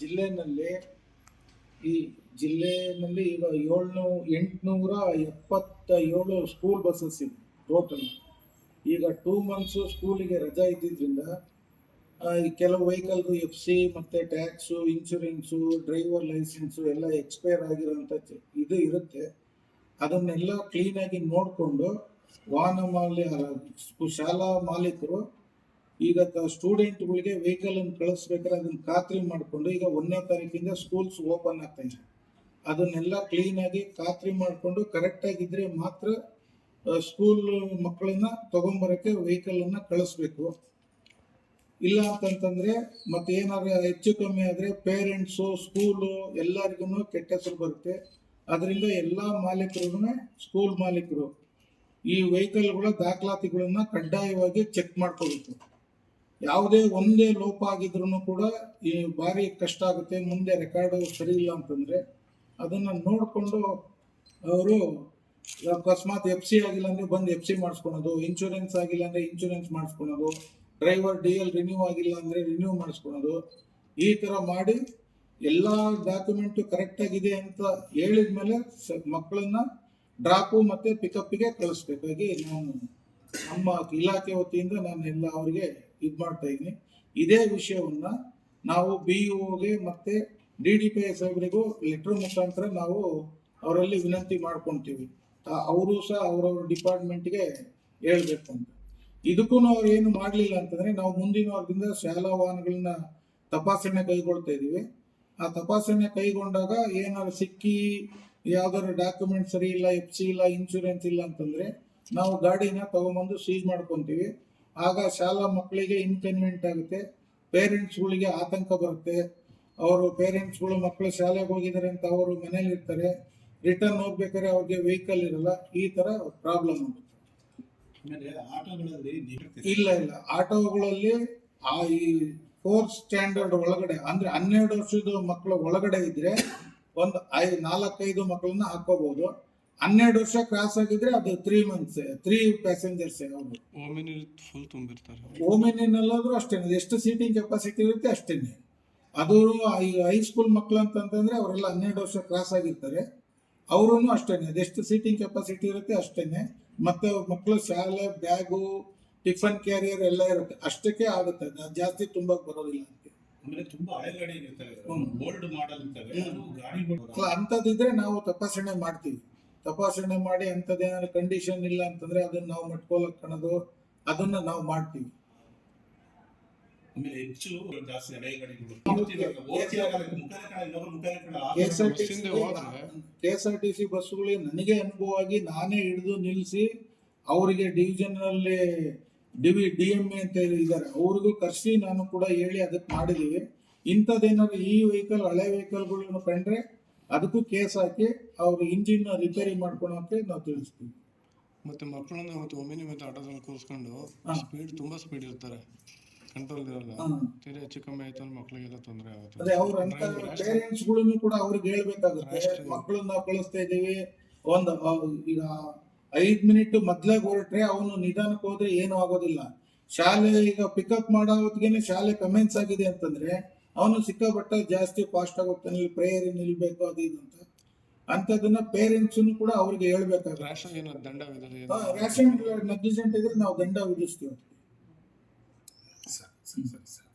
ಜಿಲ್ಲೆನಲ್ಲಿ ಈ ಜಿಲ್ಲೆನಲ್ಲಿ ಈಗ ಏಳ್ನೂ, ಎಂಟುನೂರ ಎಪ್ಪತ್ತ ಏಳು ಸ್ಕೂಲ್ ಬಸ್ಸಸ್ ಇದೆ ಟೋಟಲ್ ಈಗ ಟೂ ಮಂತ್ಸು ಸ್ಕೂಲಿಗೆ ರಜಾ ಇದ್ದಿದ್ದರಿಂದ ಈ ಕೆಲವು ವೆಹಿಕಲ್ಗೂ ಎಫ್ ಸಿ ಮತ್ತು ಟ್ಯಾಕ್ಸು ಇನ್ಶೂರೆನ್ಸು ಡ್ರೈವರ್ ಲೈಸೆನ್ಸು ಎಲ್ಲ ಎಕ್ಸ್ಪೈರ್ ಆಗಿರೋಂಥ ಇದು ಇರುತ್ತೆ. ಅದನ್ನೆಲ್ಲ ಕ್ಲೀನಾಗಿ ನೋಡಿಕೊಂಡು ವಾಹನ ಮಾಲಿ ಶಾಲಾ ಮಾಲೀಕರು ಈಗ ಸ್ಟೂಡೆಂಟ್ಗಳಿಗೆ ವೆಹಿಕಲ್ ಅನ್ನು ಕಳಿಸ್ಬೇಕಾದ್ರೆ ಅದನ್ನ ಖಾತ್ರಿ ಮಾಡಿಕೊಂಡು ಈಗ ಒಂದನೇ ತಾರೀಕಿಂದ ಸ್ಕೂಲ್ಸ್ ಓಪನ್ ಆಗ್ತಾ ಇದೆ. ಅದನ್ನೆಲ್ಲ ಕ್ಲೀನಾಗಿ ಖಾತ್ರಿ ಮಾಡಿಕೊಂಡು ಕರೆಕ್ಟಾಗಿದ್ದರೆ ಮಾತ್ರ ಸ್ಕೂಲ್ ಮಕ್ಕಳನ್ನ ತಗೊಂಬರಕ್ಕೆ ವೆಹಿಕಲ್ ಅನ್ನ ಕಳಿಸ್ಬೇಕು. ಇಲ್ಲ ಅಂತಂತಂದ್ರೆ ಮತ್ತೆ ಏನಾದ್ರು ಹೆಚ್ಚು ಕಮ್ಮಿ ಆದ್ರೆ ಪೇರೆಂಟ್ಸು ಸ್ಕೂಲು ಎಲ್ಲರಿಗೂ ಕೆಟ್ಟ ಹೆಸರು ಬರುತ್ತೆ. ಅದರಿಂದ ಎಲ್ಲ ಮಾಲೀಕರು ಸ್ಕೂಲ್ ಮಾಲೀಕರು ಈ ವೆಹಿಕಲ್ಗಳ ದಾಖಲಾತಿಗಳನ್ನ ಕಡ್ಡಾಯವಾಗಿ ಚೆಕ್ ಮಾಡ್ಕೋಬೇಕು. ಯಾವುದೇ ಒಂದೇ ಲೋಪ ಆಗಿದ್ರು ಕೂಡ ಈ ಭಾರಿ ಕಷ್ಟ ಆಗುತ್ತೆ, ಮುಂದೆ ರೆಕಾರ್ಡು ಸರಿ ಇಲ್ಲ ಅಂತಂದ್ರೆ ಅದನ್ನ ನೋಡಿಕೊಂಡು ಅವರು ಅಕಸ್ಮಾತ್ ಎಫ್ ಸಿ ಆಗಿಲ್ಲ ಅಂದ್ರೆ ಬಂದು ಎಫ್ ಸಿ ಮಾಡಿಸ್ಕೊಳೋದು ಇನ್ಶೂರೆನ್ಸ್ ಆಗಿಲ್ಲ ಅಂದ್ರೆ ಇನ್ಶೂರೆನ್ಸ್ ಮಾಡಿಸ್ಕೊಳೋದು ಡ್ರೈವರ್ ಡಿ ಎಲ್ ರಿನ್ಯೂ ಆಗಿಲ್ಲ ಅಂದ್ರೆ ರಿನ್ಯೂ ಮಾಡಿಸ್ಕೊಳೋದು, ಈ ತರ ಮಾಡಿ ಎಲ್ಲ ಡಾಕ್ಯುಮೆಂಟು ಕರೆಕ್ಟ್ ಆಗಿದೆ ಅಂತ ಹೇಳಿದ್ಮೇಲೆ ಸ- ಮಕ್ಕಳನ್ನ ಡ್ರಾಪು ಮತ್ತೆ ಪಿಕಪ್ಪಿಗೆ ಕಳಿಸ್ಬೇಕಾಗಿ ನಾನು ನಮ್ಮ ಇಲಾಖೆ ವತಿಯಿಂದ ನಾನು ಎಲ್ಲ ಅವರಿಗೆ ಇದು ಮಾಡ್ತಾ ಇದ್ದೀನಿ ಇದೇ ವಿಷಯವನ್ನ ನಾವು ಬಿ ಗೆ ಮತ್ತೆ ಡಿ ಡಿ ಪಿ ಎಸ್ ಅವರಿಗೂ ಲೆಟರ್ ಮುಖಾಂತರ ನಾವು ಅವರಲ್ಲಿ ವಿನಂತಿ ಮಾಡ್ಕೊಂತೀವಿ. ಅವರು ಸಹ ಅವರವ್ರ ಡಿಪಾರ್ಟ್ಮೆಂಟ್ಗೆ ಹೇಳ್ಬೇಕು ಅಂತ. ಇದಕ್ಕೂ ಅವ್ರು ಏನು ಮಾಡಲಿಲ್ಲ ಅಂತಂದ್ರೆ ನಾವು ಮುಂದಿನ ವಾರದಿಂದ ಶಾಲಾ ವಾಹನಗಳನ್ನ ತಪಾಸಣೆ ಕೈಗೊಳ್ತಾ ಇದ್ದೀವಿ. ಆ ತಪಾಸಣೆ ಕೈಗೊಂಡಾಗ ಏನಾದ್ರು ಸಿಕ್ಕಿ ಯಾವ್ದಾದ್ರು ಡಾಕ್ಯುಮೆಂಟ್ ಸರಿ ಇಲ್ಲ ಎಫ್ ಸಿ ಇಲ್ಲ ಇನ್ಶೂರೆನ್ಸ್ ಇಲ್ಲ ಅಂತಂದ್ರೆ ನಾವು ಗಾಡಿನ ತಗೊಂಬಂದು ಸೀಜ್ ಮಾಡ್ಕೊಂತೀವಿ. ಆಗ ಶಾಲಾ ಮಕ್ಕಳಿಗೆ ಇನ್ಕನ್ವೀನಿಯಂಟ್ ಆಗುತ್ತೆ. ಪೇರೆಂಟ್ಸ್ಗಳಿಗೆ ಆತಂಕ ಬರುತ್ತೆ. ಅವರು ಪೇರೆಂಟ್ಸ್ಗಳು ಮಕ್ಕಳು ಶಾಲೆಗೆ ಹೋಗಿದ್ದಾರೆ ಅಂತ ಅವರು ಮನೇಲಿ ಇರ್ತಾರೆ. ರಿಟರ್ನ್ ಹೋಗ್ಬೇಕಾದ್ರೆ ಅವ್ರಿಗೆ ವೆಹಿಕಲ್ ಇರಲ್ಲ. ಈ ತರ ಪ್ರಾಬ್ಲಮ್ ಆಗುತ್ತೆ. ಇಲ್ಲ ಇಲ್ಲ. ಆಟೋಗಳಲ್ಲಿ ಆ ಈ ಫೋರ್ತ್ ಸ್ಟ್ಯಾಂಡರ್ಡ್ ಒಳಗಡೆ ಅಂದ್ರೆ ಹನ್ನೆರಡು ವರ್ಷದ ಮಕ್ಕಳು ಒಳಗಡೆ ಇದ್ರೆ ಒಂದು ಐ ನಾಲ್ಕೈದು ಮಕ್ಕಳನ್ನ ಹಾಕೋಬಹುದು ಹನ್ನೆರಡು ವರ್ಷ ಕ್ರಾಸ್ ಆಗಿದ್ರೆ ಅದು ತ್ರೀ ಮಂತ್ಸ್ ತ್ರೀ ಪ್ಯಾಸೆಂಜರ್ಸ್ ಅವರು ಓಮಿನಿ ಫುಲ್ ತುಂಬಿರ್ತಾರೆ. ಓಮಿನಿನಲ್ಲಾದ್ರೂ ಅಷ್ಟೇನೆ. ಎಷ್ಟು ಸೀಟಿಂಗ್ ಕೆಪಾಸಿಟಿ ಇರುತ್ತೆ ಅಷ್ಟೇನೆ. ಅದು ಈ ಹೈಸ್ಕೂಲ್ ಮಕ್ಕಳು ಅಂತಂದ್ರೆ ಅವರೆಲ್ಲ ಹನ್ನೆರಡು ವರ್ಷ ಕ್ರಾಸ್ ಆಗಿರ್ತಾರೆ. ಅವರು ಅಷ್ಟೇನೆ. ಅದೆಷ್ಟು ಸೀಟಿಂಗ್ ಕೆಪಾಸಿಟಿ ಇರುತ್ತೆ ಅಷ್ಟೇನೆ. ಮತ್ತೆ ಮಕ್ಕಳು ಶಾಲೆ ಬ್ಯಾಗು ಟಿಫನ್ ಕ್ಯಾರಿಯರ್ ಎಲ್ಲ ಇರುತ್ತೆ. ಅಷ್ಟಕ್ಕೆ ಆಗುತ್ತೆ. ಅದು ಜಾಸ್ತಿ ತುಂಬಕ್ಕೆ ಬರೋದಿಲ್ಲ ಅಂತ ತುಂಬಾ ಹಳೆ ಗಾಡಿ ಇರ್ತವೆ. ಮಾಡೆಲ್ ಇರ್ತವೆ ಅಲ್ಲ, ಅಂಥದ್ದಿದ್ರೆ ನಾವು ತಪಾಸಣೆ ಮಾಡ್ತೀವಿ. ತಪಾಸಣೆ ಮಾಡಿ ಅಂಥದ್ದೇನಾದ್ರು ಕಂಡೀಷನ್ ಇಲ್ಲ ಅಂತಂದ್ರೆ ಅದನ್ನ ನಾವು ಮಟ್ಕೊಳಕ್ ಕಾಣೋದು ಅದನ್ನ ನಾವು ಮಾಡ್ತೀವಿ. K S R T C ಬಸ್ಗಳು ನನಗೆ ಅನುಭವ ಆಗಿ ನಾನೇ ಹಿಡಿದು ನಿಲ್ಲಿಸಿ ಅವರಿಗೆ ಡಿವಿಜನ್ ಅಲ್ಲಿ ಡಿವಿ ಡಿ ಎಂ ಎ ಅಂತ ಇದ್ದಾರೆ. ಅವ್ರಿಗೂ ಕರ್ಸಿ ನಾನು ಕೂಡ ಹೇಳಿ ಅದಕ್ಕೆ ಮಾಡಿದೀವಿ. ಇಂಥದ್ದೇನಾದ್ರು ಈ ವೆಹಿಕಲ್ ಹಳೆ ವೆಹಿಕಲ್ಗಳನ್ನು ಕಂಡ್ರೆ ಅದಕ್ಕೂ ಕೇಸ್ ಹಾಕಿ ಅವ್ರ ಇಂಜಿನ್ ರಿಪೇರಿ ಮಾಡ್ಕೊಳಕ್ಕೆ ನಾವು ತಿಳಿಸ್ತೀವಿ ಮತ್ತೆ ಮಕ್ಕಳನ್ನ ಮತ್ತೆ ಒಮ್ಮೆ ಮತ್ತೆ ಆಟೋದಲ್ಲಿ ಕೂರಿಸ್ಕೊಂಡು. ಸ್ಪೀಡ್ ತುಂಬಾ ಸ್ಪೀಡ್ ಇರ್ತಾರೆ ಕಂಟ್ರೋಲ್ ಇರಲ್ಲ. ತೀರಾ ಹೆಚ್ಚು ಕಮ್ಮಿ ಆಯ್ತು ಅಂದ್ರೆ ಮಕ್ಕಳಿಗೆಲ್ಲ ತೊಂದರೆ ಆಗುತ್ತೆ ಅದೇ ಅವ್ರ ಅಂತ. ಪೇರೆಂಟ್ಸ್ಗಳನ್ನು ಕೂಡ ಅವ್ರಿಗೆ ಹೇಳ್ಬೇಕಾಗುತ್ತೆ. ಮಕ್ಕಳನ್ನ ನಾವು ಕಳಿಸ್ತಾ ಇದೀವಿ ಒಂದು ಈಗ ಐದ್ ಮಿನಿಟ್ ಮೊದ್ಲಾಗ ಹೊರಟ್ರೆ ಅವನು ನಿಧಾನಕ್ಕೆ ಹೋದ್ರೆ ಏನು ಆಗೋದಿಲ್ಲ ಶಾಲೆ ಈಗ ಪಿಕಪ್ ಮಾಡೋ ಹೊತ್ತಿಗೆ ಶಾಲೆ ಕಮೆಂಟ್ಸ್ ಆಗಿದೆ ಅಂತಂದ್ರೆ ಅವನು ಸಿಕ್ಕಾಪಟ್ಟ ಜಾಸ್ತಿ ಫಾಸ್ಟ್ ಆಗೋಗ್ತಾನೆ ಇಲ್ಲಿ ಪ್ರೇಯರ್ ನಿಲ್ಬೇಕು ಅದು ಇದು ಅಂತ. ಅಂತದನ್ನ ಪೇರೆಂಟ್ಸ್ ಕೂಡ ಅವ್ರಿಗೆ ಹೇಳ್ಬೇಕಾಗ ರ್ಯಾಷನ್ ಏನೋ? ದಂಡ ವಿಧದೆ ರೇಷನ್ ನೆಗ್ಲಿಜೆಂಟ್ ಇದ್ರೆ ನಾವು ದಂಡ ವಿಧಿಸ್ತೀವಿ ಸರಿ, ಸರಿ, ಸರಿ.